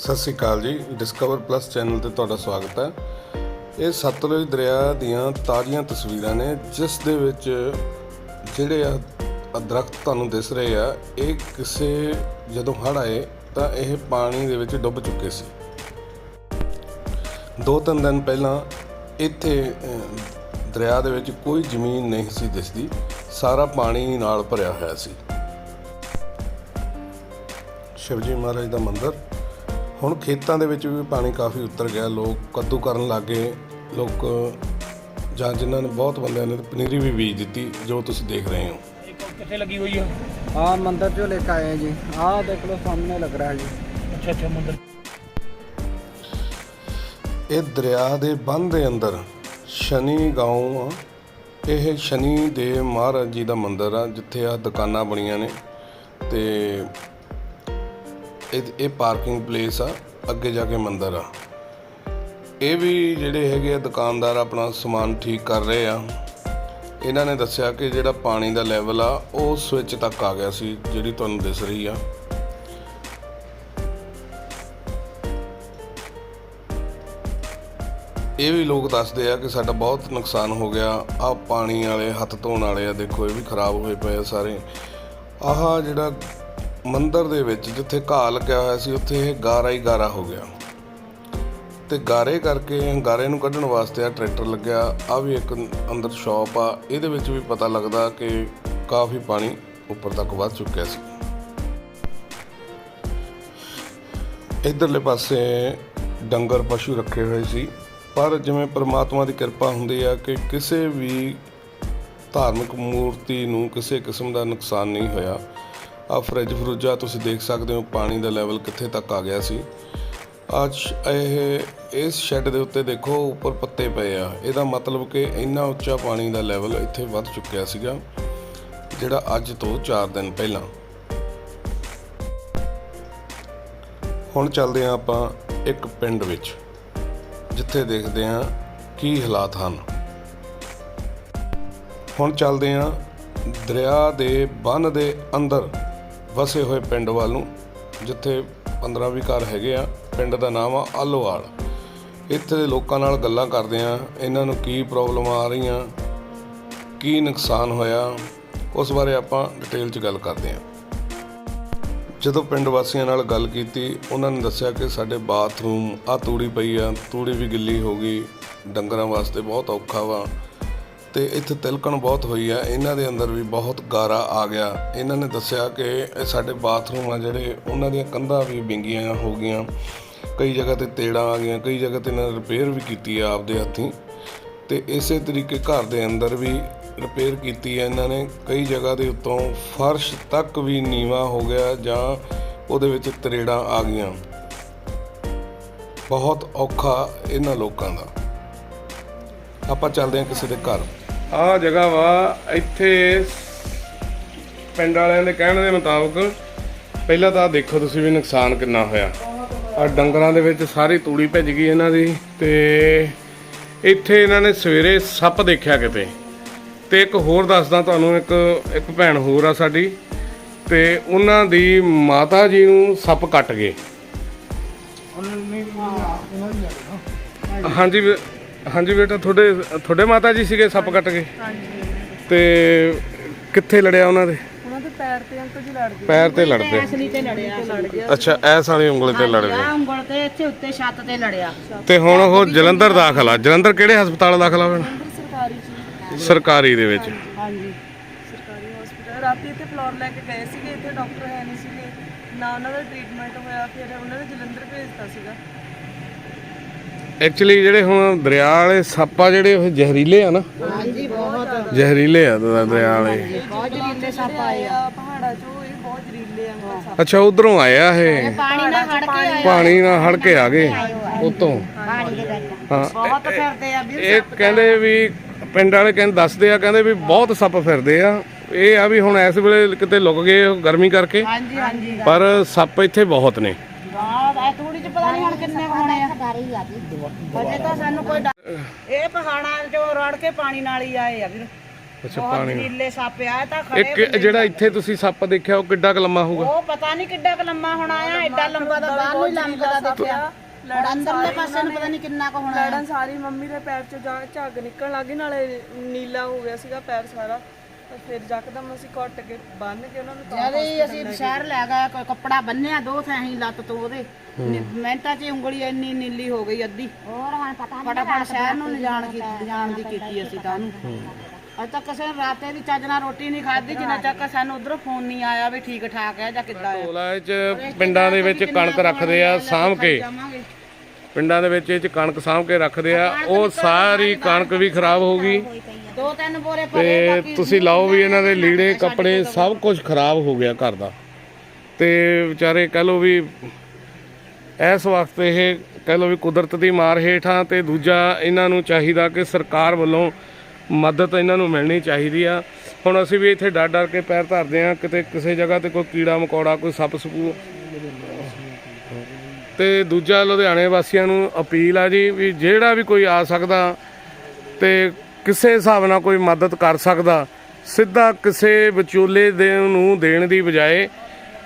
ਸਤਿ ਸ੍ਰੀ ਅਕਾਲ ਜੀ discover plus channel ਤੇ ਤੁਹਾਡਾ ਸਵਾਗਤ ਹੈ। ਇਹ ਸਤਲੁਜ ਦਰਿਆ ਦੀਆਂ ਤਾਜ਼ੀਆਂ ਤਸਵੀਰਾਂ ਨੇ, ਜਿਸ ਦੇ ਵਿੱਚ ਜਿਹੜੇ ਆ ਆ ਦਰਖਤ ਤੁਹਾਨੂੰ ਦਿਸ ਰਹੇ ਆ, ਇਹ ਕਿਸੇ ਜਦੋਂ ਹੜ੍ਹ ਆਏ ਤਾਂ ਇਹ ਪਾਣੀ ਦੇ ਵਿੱਚ ਡੁੱਬ ਚੁੱਕੇ ਸੀ। ਦੋ ਤਿੰਨ ਦਿਨ ਪਹਿਲਾਂ ਇੱਥੇ ਦਰਿਆ ਦੇ ਵਿੱਚ ਕੋਈ ਜ਼ਮੀਨ ਨਹੀਂ ਸੀ ਦਿਸਦੀ, ਸਾਰਾ ਪਾਣੀ ਨਾਲ ਭਰਿਆ ਹੋਇਆ ਸੀ। ਸ਼ਿਵਜੀ ਮਹਾਰਾਜ ਦਾ ਮੰਦਿਰ। ਹੁਣ ਖੇਤਾਂ ਦੇ ਵਿੱਚ ਵੀ ਪਾਣੀ ਕਾਫੀ ਉਤਰ ਗਿਆ ਲੋਕ ਕੱਦੂ ਕਰਨ ਲੱਗੇ ਲੋਕ ਜਾਂ ਜਿਨ੍ਹਾਂ ਨੇ ਬਹੁਤ ਬੰਦਿਆਂ ਨੇ ਪਨੀਰੀ ਵੀ ਬੀਜ ਦਿੱਤੀ ਜੋ ਤੁਸੀਂ ਦੇਖ ਰਹੇ ਹੋ। ਕਿੱਥੇ ਲੱਗੀ ਹੋਈ ਆ? ਆ ਮੰਦਰ ਜੋ ਲੈ ਕੇ ਆਏ ਜੀ। ਆ ਦੇਖ ਲਓ ਸਾਹਮਣੇ ਲੱਗ ਰਿਹਾ ਜੀ। ਅੱਛਾ ਅੱਛਾ ਮੰਦਰ। ਇਹ ਦਰਿਆ ਦੇ ਬੰਦ ਦੇ ਅੰਦਰ ਸ਼ਨੀ گاਉਂ ਆ। ਇਹ ਸ਼ਨੀ ਦੇ ਮਹਾਰਾਜ ਜੀ ਦਾ ਮੰਦਰ ਆ ਜਿੱਥੇ ਆ ਦੁਕਾਨਾਂ ਬਣੀਆਂ ਨੇ। ਤੇ ਇਹ ਇਹ ਪਾਰਕਿੰਗ ਪਲੇਸ ਆ, ਅੱਗੇ ਜਾ ਕੇ ਮੰਦਰ ਆ। ਇਹ ਵੀ ਜਿਹੜੇ ਹੈਗੇ ਆ ਦੁਕਾਨਦਾਰ ਆਪਣਾ ਸਮਾਨ ਠੀਕ ਕਰ ਰਹੇ ਆ। ਇਹਨਾਂ ਨੇ ਦੱਸਿਆ ਕਿ ਜਿਹੜਾ ਪਾਣੀ ਦਾ ਲੈਵਲ ਆ, ਉਹ ਸਵਿਚ ਤੱਕ ਆ ਗਿਆ ਸੀ, ਜਿਹੜੀ ਤੁਹਾਨੂੰ ਦਿਸ ਰਹੀ ਆ। ਇਹ ਵੀ ਲੋਕ ਦੱਸਦੇ ਆ ਕਿ ਸਾਡਾ ਬਹੁਤ ਨੁਕਸਾਨ ਹੋ ਗਿਆ। ਆ ਪਾਣੀ ਵਾਲੇ, ਹੱਥ ਧੋਣ ਵਾਲੇ ਆ, ਦੇਖੋ, ਇਹ ਵੀ ਖਰਾਬ ਹੋਏ ਪਏ ਆ ਸਾਰੇ। ਆਹ ਜਿਹੜਾ ਮੰਦਰ ਦੇ ਵਿੱਚ ਜਿੱਥੇ ਘਾਹ ਲੱਗਿਆ ਹੋਇਆ ਸੀ, ਉੱਥੇ ਇਹ ਗਾਰਾ ਹੀ ਗਾਰਾ ਹੋ ਗਿਆ। ਤੇ ਗਾਰੇ ਕਰਕੇ ਗਾਰੇ ਨੂੰ ਕੱਢਣ ਵਾਸਤੇ ਆ ਟਰੈਕਟਰ ਲੱਗਿਆ। ਆ ਵੀ ਇੱਕ ਅੰਦਰ ਸ਼ਾਪ ਆ। ਇਹਦੇ ਵਿੱਚ ਵੀ ਪਤਾ ਲੱਗਦਾ ਕਿ ਕਾਫੀ ਪਾਣੀ ਉੱਪਰ ਤੱਕ ਵੱਧ ਚੁੱਕਿਆ ਸੀ। ਇਧਰਲੇ ਪਾਸੇ ਡੰਗਰ ਪਸ਼ੂ ਰੱਖੇ ਹੋਏ ਸੀ। ਪਰ ਜਿਵੇਂ ਪ੍ਰਮਾਤਮਾ ਦੀ ਕਿਰਪਾ ਹੁੰਦੀ ਆ ਕਿ ਕਿਸੇ ਵੀ ਧਾਰਮਿਕ ਮੂਰਤੀ ਨੂੰ ਕਿਸੇ ਕਿਸਮ ਦਾ ਨੁਕਸਾਨ ਨਹੀਂ ਹੋਇਆ। ਆ ਫਰਿੱਜ ਫਰੂਜਾ ਤੁਸੀਂ ਦੇਖ ਸਕਦੇ ਹੋ, ਪਾਣੀ ਦਾ ਲੈਵਲ ਕਿੱਥੇ ਤੱਕ ਆ ਗਿਆ ਸੀ। ਅੱਜ ਇਹ, ਇਸ ਸ਼ੈੱਡ ਦੇ ਉੱਤੇ ਦੇਖੋ, ਉੱਪਰ ਪੱਤੇ ਪਏ ਆ। ਇਹਦਾ ਮਤਲਬ ਕਿ ਇੰਨਾ ਉੱਚਾ ਪਾਣੀ ਦਾ ਲੈਵਲ ਇੱਥੇ ਵੱਧ ਚੁੱਕਿਆ ਸੀਗਾ, ਜਿਹੜਾ ਅੱਜ ਤੋਂ 4 ਦਿਨ ਪਹਿਲਾਂ। ਹੁਣ ਚੱਲਦੇ ਹਾਂ ਆਪਾਂ ਇੱਕ ਪਿੰਡ ਵਿੱਚ, ਜਿੱਥੇ ਦੇਖਦੇ ਹਾਂ ਕੀ ਹਾਲਾਤ ਹਨ। ਹੁਣ ਚੱਲਦੇ ਹਾਂ ਦਰਿਆ ਦੇ ਬੰਨ ਦੇ ਅੰਦਰ। ਵਸੇ ਹੋਏ ਪਿੰਡ ਵੱਲ ਨੂੰ, ਜਿੱਥੇ 15 20 ਘਰ ਹੈਗੇ ਆ, ਪਿੰਡ ਦਾ ਨਾਮ ਆ ਆਲੋਵਾਲ ਇੱਥੇ ਦੇ ਲੋਕਾਂ ਨਾਲ ਗੱਲਾਂ ਕਰਦੇ ਆ, ਇਹਨਾਂ ਨੂੰ ਕੀ ਪ੍ਰੋਬਲਮ ਆ ਰਹੀਆਂ, ਕੀ ਨੁਕਸਾਨ ਹੋਇਆ, ਉਸ ਬਾਰੇ ਆਪਾਂ ਡਿਟੇਲ 'ਚ ਗੱਲ ਕਰਦੇ ਹਾਂ ਜਦੋਂ ਪਿੰਡ ਵਾਸੀਆਂ ਨਾਲ ਗੱਲ ਕੀਤੀ, ਉਹਨਾਂ ਨੇ ਦੱਸਿਆ ਕਿ ਸਾਡੇ ਬਾਥਰੂਮ ਆ ਤੂੜੀ ਪਈ ਆ, ਤੂੜੀ ਵੀ ਗਿੱਲੀ ਹੋ ਗਈ, ਡੰਗਰਾਂ ਵਾਸਤੇ ਬਹੁਤ ਔਖਾ ਵਾ। ਤੇ ਇੱਥੇ ਤਿਲਕਣ ਬਹੁਤ ਹੋਈ ਆ। ਇਹਨਾਂ ਦੇ ਅੰਦਰ ਵੀ ਬਹੁਤ ਗਾਰਾ ਆ ਗਿਆ। ਇਹਨਾਂ ਨੇ ਦੱਸਿਆ ਕਿ ਇਹ ਸਾਡੇ ਬਾਥਰੂਮ ਆ ਜਿਹੜੇ, ਉਹਨਾਂ ਦੀਆਂ ਕੰਧਾਂ ਵੀ ਵਿੰਗੀਆਂ ਹੋ ਗਈਆਂ। ਕਈ ਜਗ੍ਹਾ ਤੇ ਤੇੜਾਂ ਆ ਗਈਆਂ। ਕਈ ਜਗ੍ਹਾ ਤੇ ਇਹਨਾਂ ਨੇ ਰਿਪੇਅਰ ਵੀ ਕੀਤੀ ਆ ਆਪਦੇ ਹੱਥੀਂ। ਤੇ ਇਸੇ ਤਰੀਕੇ ਘਰ ਦੇ ਅੰਦਰ ਵੀ ਰਿਪੇਅਰ ਕੀਤੀ ਹੈ ਇਹਨਾਂ ਨੇ। ਕਈ ਜਗ੍ਹਾ ਦੇ ਉੱਤੋਂ ਫਰਸ਼ ਤੱਕ ਵੀ ਨੀਵਾ ਹੋ ਗਿਆ ਜਾਂ ਉਹਦੇ ਵਿੱਚ ਤਰੇੜਾਂ ਆ ਗਈਆਂ। ਬਹੁਤ ਔਖਾ ਇਹਨਾਂ ਲੋਕਾਂ ਦਾ। ਆਪਾਂ ਚੱਲਦੇ ਹਾਂ ਕਿਸੇ ਦੇ ਘਰ। ਆਹ ਜਗ੍ਹਾ ਵਾ ਇੱਥੇ ਪਿੰਡ ਵਾਲਿਆਂ ਦੇ ਕਹਿਣ ਦੇ ਮੁਤਾਬਕ ਪਹਿਲਾਂ ਤਾਂ ਦੇਖੋ ਤੁਸੀਂ ਵੀ ਨੁਕਸਾਨ ਕਿੰਨਾ ਹੋਇਆ। ਆ ਡੰਗਰਾਂ ਦੇ ਵਿੱਚ ਸਾਰੀ ਤੂੜੀ ਭਿੱਜ ਗਈ ਇਹਨਾਂ ਦੀ ਤੇ ਇੱਥੇ ਇਹਨਾਂ ਨੇ ਸਵੇਰੇ ਸੱਪ ਦੇਖਿਆ ਕਿਤੇ। ਤੇ ਇੱਕ ਹੋਰ ਦੱਸਦਾ ਤੁਹਾਨੂੰ ਇੱਕ ਇੱਕ ਭੈਣ ਹੋਰ ਆ ਸਾਡੀ ਤੇ ਉਹਨਾਂ ਦੀ ਮਾਤਾ ਜੀ ਨੂੰ ਸੱਪ ਕੱਟ ਗਏ। ਹਾਂਜੀ ਹਾਂਜੀ ਬੇਟਾ ਤੁਹਾਡੇ ਤੁਹਾਡੇ ਮਾਤਾ ਜੀ ਸੀਗੇ ਸੱਪ ਕੱਟ ਗਏ ਤੇ ਕਿੱਥੇ ਲੜਿਆ ਉਹਨਾਂ ਦੇ? ਉਹਨਾਂ ਦੇ ਪੈਰ ਤੇ ਅੰਕਲ ਜੀ ਲੜ ਗਏ ਪੈਰ ਤੇ ਲੜਦੇ ਅਸਲੀ ਤੇ ਲੜਿਆ। ਲੜ ਗਿਆ ਅੱਛਾ ਐਸ ਵਾਲੀ ਉਂਗਲ ਤੇ ਲੜ ਗਏ। ਆ ਉਂਗਲ ਤੇ ਇੱਥੇ ਉੱਤੇ ਛੱਤ ਤੇ ਲੜਿਆ। ਤੇ ਹੁਣ ਉਹ ਜਲੰਧਰ ਦਾਖਲ ਆ ਜਲੰਧਰ ਕਿਹੜੇ ਹਸਪਤਾਲ ਦਾਖਲ ਆ ਭੈਣ ਸਰਕਾਰੀ ਦੇ ਵਿੱਚ। ਹਾਂਜੀ ਸਰਕਾਰੀ ਹਸਪੀਟਲ ਰਾਤੀ ਇੱਥੇ ਫਲੋਰ ਲੈ ਕੇ ਗਏ ਸੀਗੇ ਇੱਥੇ ਡਾਕਟਰ ਹੈ ਨਹੀਂ ਸੀਗੇ। ਨਾ ਉਹਨਾਂ ਦਾ ਟ੍ਰੀਟਮੈਂਟ ਹੋਇਆ ਫਿਰ ਉਹਨਾਂ ਨੇ ਜਲੰਧਰ ਭੇਜਤਾ ਸੀਗਾ। ਐਕਚੁਅਲੀ ਜਿਹੜੇ ਹੁਣ ਦਰਿਆ ਵਾਲੇ ਸੱਪ ਆ ਜਿਹੜੇ ਉਹ ਜ਼ਹਿਰੀਲੇ ਆ ਨਾ। ਹਾਂਜੀ ਬਹੁਤ। ਜ਼ਹਿਰੀਲੇ ਆ ਦ- ਦਰਿਆ ਵਾਲੇ। ਬਹੁਤ ਜ਼ਰੀਲੇ ਸੱਪ ਆਏ ਆ। ਆ ਪਹਾੜਾਂ ਚੋਂ ਇਹ ਬਹੁਤ ਜ਼ਰੀਲੇ ਅੰਕਲ ਸੱਪ ਅੱਛਾ ਉਧਰੋਂ ਆਇਆ ਇਹ। ਪਾਣੀ ਨਾਲ ਹੜ ਕੇ ਆਏ ਪਾਣੀ ਨਾਲ ਹੜ ਕੇ ਆ ਗਏ। ਉਤੋਂ। ਪਾਣੀ ਦੇ ਵਿੱਚ। ਹਾਂ। ਬਹੁਤ ਫਿਰਦੇ ਆ ਵੀ ਇਹ ਕਹਿੰਦੇ ਵੀ ਪਿੰਡ ਵਾਲੇ ਕਹਿੰਦੇ ਦੱਸਦੇ ਆ ਕਹਿੰਦੇ ਵੀ ਬਹੁਤ ਸੱਪ ਫਿਰਦੇ ਆ। ਇਹ ਆ ਵੀ ਹੁਣ ਇਸ ਵੇਲੇ ਕਿਤੇ ਲੁਕ ਗਏ ਉਹ ਗਰਮੀ ਕਰਕੇ। ਹਾਂਜੀ ਹਾਂਜੀ। ਪਰ ਸੱਪ ਇੱਥੇ ਬਹੁਤ ਨੇ। ਬਹੁਤ। ਐ ਥੋੜੀ ਜਿਹੀ ਪਤਾ ਨਹੀਂ ਹੁਣ ਕਿੰਨੇ ਕੁ ਹੋਣੇ ਆ। ਹਜੇ ਤਾਂ ਸਾਨੂੰ ਕੋਈ ਡਰ- ਇਹ ਪਹਾੜਾਂ ਚੋਂ ਰੜ ਕੇ ਪਾਣੀ ਨਾਲ ਹੀ ਆਏ ਆ ਵੀਰ। ਅੱਛਾ ਬਹੁਤ ਪਾਣੀ ਨੀਲੇ। ਸੱਪ ਆ ਤਾਂ ਖੜੇ ਇੱਕ ਜਿਹੜਾ ਇੱਥੇ ਤੁਸੀਂ ਸੱਪ ਦੇਖਿਆ ਉਹ ਕਿੱਡਾ ਕੁ ਲੰਮਾ ਹੋਊਗਾ? ਉਹ ਪਤਾ ਨਹੀਂ ਕਿੱਡਾ ਕੁ ਲੰਮਾ ਹੋਣਾ ਆ ਐਡਾ ਲੰਬਾ ਤਾਂ ਬਾਹਰ ਨੂੰ ਹੀ ਲੰਮਦਾ ਦੇਖਿਆ। ਲੜਨ ਅੰਦਰਲੇ ਪਾਸੇ ਨੂੰ ਪਤਾ ਨਹੀਂ ਕਿੰਨਾ ਕੁ ਹੋਣਾ ਲੜਨ ਸਾਰੀ ਮੰਮੀ ਦੇ ਪੈਰ ਚੋਂ ਜਾ ਝੱਗ ਨਿਕਲਣ ਲੱਗੀ ਨਾਲੇ ਨੀਲਾ ਹੋ ਗਿਆ ਸੀਗਾ ਪੈਰ ਸਾਰਾ। ਤਾਂ ਫਿਰ ਯਕਦਮ ਅਸੀਂ ਕੱਟ ਕੇ ਬੰਨ ਕੇ ਉਹਨਾਂ ਨੂੰ ਤਾਂ ਜਦ ਹੀ ਅਸੀਂ ਸ਼ਹਿਰ ਲੈ ਗਏ ਕੋਈ ਕੱਪੜਾ ਬੰਨਿਆ ਦੋ ਥਾਂ ਲੱਤ ਤੋਂ ਉਹਦੇ। ਮਿੰਟਾਂ 'ਚ ਹੀ ਉਂਗਲੀ ਇੰਨੀ ਨੀਲੀ ਹੋ ਗਈ ਅੱਧੀ। ਹੋਰ ਹੁਣ ਪਤਾ ਫਟਾਫਟ ਸ਼ਹਿਰ ਨੂੰ ਲਿਜਾਣ ਕੀ ਲਿਜਾਣ ਦੀ ਕੀਤੀ ਅਸੀਂ ਤਾਂ ਉਹਨੂੰ। ਅੱਜ ਤੱਕ ਕਿਸੇ ਨੇ ਰਾਤੇ ਦੀ ਚੱਜ ਨਾਲ ਰੋਟੀ ਨਹੀਂ ਖਾਧੀ ਜਿੰਨਾ ਚੱਕ ਸਾਨੂੰ ਉਧਰੋਂ ਫੋਨ ਨਹੀਂ ਆਇਆ ਵੀ ਠੀਕ ਠਾਕ ਹੈ ਜਾਂ ਕਿੱਦਾਂ ਹੈ। ਟੋਲਾ ਇਹ ਚ ਪਿੰਡਾਂ ਦੇ ਵਿੱਚ ਕਣਕ ਰੱਖਦੇ ਆ ਸਾਂਭ ਕੇ। ਜਾਵਾਂਗੇ। ਪਿੰਡਾਂ ਦੇ ਵਿੱਚ ਇਹ ਚ ਕਣਕ ਸਾਂਭ ਕੇ ਰੱਖਦੇ ਆ ਉਹ ਸਾਰੀ ਕਣਕ ਵੀ ਖਰਾਬ ਹੋ ਗਈ। ਦੋ ਤਿੰਨ ਬੋਰੇ ਭਰੇ ਤੇ ਤੁਸੀਂ ਲਾਓ ਵੀ ਇਹਨਾਂ ਦੇ ਲੀੜੇ ਕੱਪੜੇ ਸਭ ਕੁਝ ਖਰਾਬ ਹੋ ਗਿਆ ਘਰ ਦਾ। ਤੇ ਵਿਚਾਰੇ ਕਹ ਲੋ ਵੀ ਇਸ ਵਕਤ ਇਹ ਕਹ ਲੋ ਵੀ ਕੁਦਰਤ ਦੀ ਮਾਰ ਹੇਠਾਂ ਤੇ ਦੂਜਾ ਇਹਨਾਂ ਨੂੰ ਚਾਹੀਦਾ ਕਿ ਸਰਕਾਰ ਵੱਲੋਂ ਮਦਦ ਇਹਨਾਂ ਨੂੰ ਮਿਲਣੀ ਚਾਹੀਦੀ ਆ। ਹੁਣ ਅਸੀਂ ਵੀ ਇੱਥੇ ਡਰ ਡਰ ਕੇ ਪੈਰ ਧਰਦੇ ਆ ਕਿਤੇ ਕਿਸੇ ਜਗ੍ਹਾ ਤੇ ਕੋਈ ਕੀੜਾ ਮਕੌੜਾ ਕੋਈ ਸੱਪ ਸਪੂ। ਤੇ ਦੂਜਾ ਲੁਧਿਆਣੇ ਵਾਸੀਆਂ ਨੂੰ ਅਪੀਲ ਆ ਜੀ ਵੀ ਜਿਹੜਾ ਵੀ ਕੋਈ ਆ ਸਕਦਾ ਤੇ ਕਿਸੇ ਹਿਸਾਬ ਨਾਲ ਕੋਈ ਮਦਦ ਕਰ ਸਕਦਾ, ਸਿੱਧਾ ਕਿਸੇ ਵਿਚੋਲੇ ਦੇ ਨੂੰ ਦੇਣ ਦੀ ਬਜਾਏ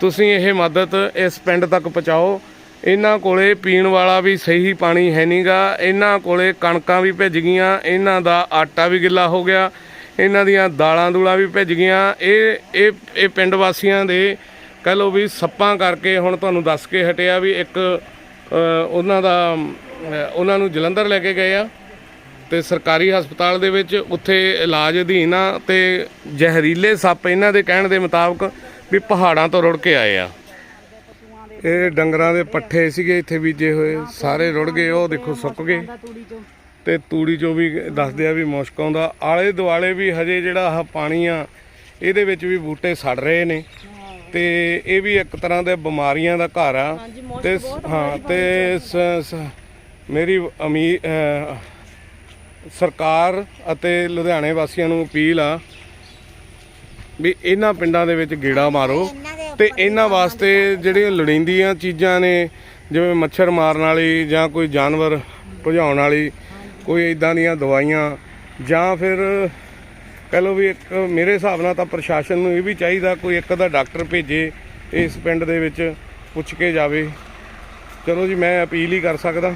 ਤੁਸੀਂ ਇਹ ਮਦਦ ਇਸ ਪਿੰਡ ਤੱਕ ਪਹੁੰਚਾਓ। ਇਹਨਾਂ ਕੋਲੇ ਪੀਣ ਵਾਲਾ ਵੀ ਸਹੀ ਪਾਣੀ ਹੈ ਨਹੀਂਗਾ ਇਹਨਾਂ ਕੋਲੇ ਕਣਕਾਂ ਵੀ ਭਿੱਜ ਗਈਆਂ, ਇਹਨਾਂ ਦਾ ਆਟਾ ਵੀ ਗਿੱਲਾ ਹੋ ਗਿਆ, ਇਹਨਾਂ ਦੀਆਂ ਦਾਲਾਂ ਦੂਲਾਂ ਵੀ ਭਿੱਜ ਗਈਆਂ। ਇਹ ਇਹ ਇਹ ਪਿੰਡ ਵਾਸੀਆਂ ਦੇ ਕਹਿ ਲਓ ਵੀ ਸੱਪਾਂ ਕਰਕੇ ਹੁਣ ਤੁਹਾਨੂੰ ਦੱਸ ਕੇ ਹਟਿਆ ਵੀ ਇੱਕ ਉਹਨਾਂ ਦਾ ਉਹਨਾਂ ਨੂੰ ਜਲੰਧਰ ਲੈ ਕੇ ਗਏ ਆ। ਤੇ ਸਰਕਾਰੀ ਹਸਪਤਾਲ ਦੇ ਵਿੱਚ ਉੱਥੇ ਇਲਾਜ ਅਧੀਨ ਆ ਤੇ ਜ਼ਹਿਰੀਲੇ ਸੱਪ ਇਹਨਾਂ ਦੇ ਕਹਿਣ ਦੇ ਮੁਤਾਬਕ ਵੀ ਪਹਾੜਾਂ ਤੋਂ ਰੁੜ ਕੇ ਆਏ ਆ। ਇਹ ਡੰਗਰਾਂ ਦੇ ਪੱਠੇ ਸੀਗੇ ਇੱਥੇ ਬੀਜੇ ਹੋਏ ਸਾਰੇ ਰੁੜ ਗਏ ਉਹ ਦੇਖੋ ਸੁੱਕ ਗਏ। ਤੇ ਤੂੜੀ ਚੋਂ ਵੀ ਦੱਸਦੇ ਆ ਵੀ ਮੁਸ਼ਕ ਆਉਂਦਾ। ਆਲੇ ਦੁਆਲੇ ਵੀ ਹਜੇ ਜਿਹੜਾ ਆਹ ਪਾਣੀ ਆ ਇਹਦੇ ਵਿੱਚ ਵੀ ਬੂਟੇ ਸੜ ਰਹੇ ਨੇ। ਤੇ ਇਹ ਵੀ ਇੱਕ ਤਰ੍ਹਾਂ ਦੇ ਬਿਮਾਰੀਆਂ ਦਾ ਘਰ ਆ। ਤੇ ਹਾਂ ਤੇ ਮੇਰੀ ਅਮੀ ਸਰਕਾਰ ਅਤੇ ਲੁਧਿਆਣੇ ਵਾਸੀਆਂ ਨੂੰ ਅਪੀਲ ਆ ਵੀ ਇਹਨਾਂ ਪਿੰਡਾਂ ਦੇ ਵਿੱਚ ਗੇੜਾ ਮਾਰੋ ਤੇ ਇਹਨਾਂ ਵਾਸਤੇ ਜਿਹੜੀਆਂ ਲੋੜੀਂਦੀਆਂ ਚੀਜ਼ਾਂ ਨੇ ਜਿਵੇਂ ਮੱਛਰ ਮਾਰਨ ਵਾਲੀ ਜਾਂ ਕੋਈ ਜਾਨਵਰ ਭਜਾਉਣ ਵਾਲੀ ਕੋਈ ਇਦਾਂ ਦੀਆਂ ਦਵਾਈਆਂ ਜਾਂ ਫਿਰ ਕਹ ਲਓ ਵੀ ਇੱਕ ਮੇਰੇ ਹਿਸਾਬ ਨਾਲ ਤਾਂ ਪ੍ਰਸ਼ਾਸਨ ਨੂੰ ਇਹ ਵੀ ਚਾਹੀਦਾ ਕੋਈ ਇੱਕ ਦਾ ਡਾਕਟਰ ਭੇਜੇ ਇਸ ਪਿੰਡ ਦੇ ਵਿੱਚ ਪੁੱਛ ਕੇ ਜਾਵੇ। ਚਲੋ ਜੀ ਮੈਂ ਅਪੀਲ ਹੀ ਕਰ ਸਕਦਾ।